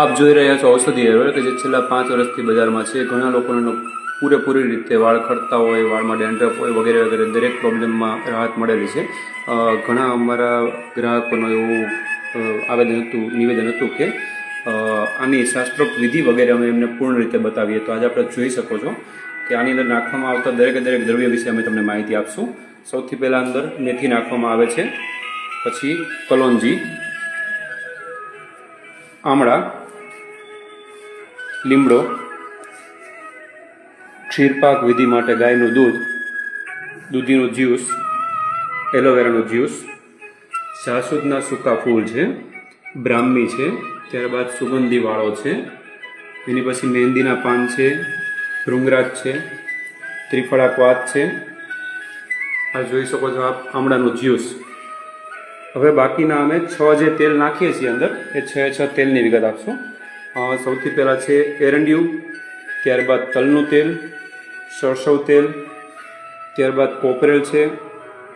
આપ જોઈ રહ્યા છો ઔષધિ હેર કે જે છેલ્લા પાંચ વર્ષથી બજારમાં છે. ઘણા લોકોને પૂરેપૂરી રીતે વાળ ખડતા હોય, વાળમાં ડેન્ડ્રફ હોય વગેરે વગેરે દરેક પ્રોબ્લેમમાં રાહત મળેલી છે. ઘણા અમારા ગ્રાહકોનું એવું આવેદન હતું, નિવેદન હતું કે આની શાસ્ત્રોક્ત વિધિ વગેરે અમે એમને પૂર્ણ રીતે બતાવીએ. તો આજે આપણે જોઈ શકો છો કે આની અંદર નાખવામાં આવતા દરેકે દરેક દ્રવ્ય વિશે અમે તમને માહિતી આપશું. સૌથી પહેલાં અંદર મેથી નાખવામાં આવે છે. પછી કલોંજી આમળા લીમડો, ક્ષીરપાક વિધિ માટે ગાયનું દૂધ, દૂધીનું જ્યુસ, એલોવેરાનું જ્યુસ, સાસુદના સૂકા ફૂલ છે, બ્રાહ્મી છે, ત્યારબાદ સુગંધી વાળો છે, એની પછી મહેંદીના પાન છે, ભૃંગરાજ છે, ત્રિફળા ક્વાત છે. આ જોઈ શકો છો આપ આમળાનું જ્યુસ. હવે બાકીના અમે છ જે તેલ નાખીએ છીએ અંદર, એ છ છ તેલની વિગત આપશું. સૌથી પહેલાં છે એરંડિયું, ત્યારબાદ તલનું તેલ, સરસવ તેલ, ત્યારબાદ કોપરેલ છે,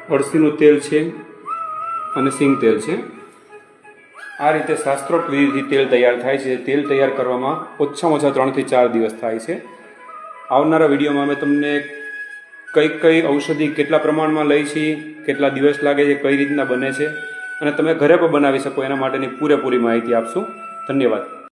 અળસીનું તેલ છે અને સિંગ તેલ છે. આ રીતે શાસ્ત્રોક્ત વિધિથી તેલ તૈયાર થાય છે. તેલ તૈયાર કરવામાં ઓછામાં ઓછા ત્રણથી ચાર દિવસ થાય છે. આવનારા વિડીયોમાં અમે તમને કઈ કઈ ઔષધિ કેટલા પ્રમાણમાં લઈ છીએ કેટલા દિવસ લાગે છે, કઈ રીતના બને છે, અને તમે ઘરે પણ બનાવી શકો. એના માટેની પૂરેપૂરી માહિતી આપશું. ધન્યવાદ.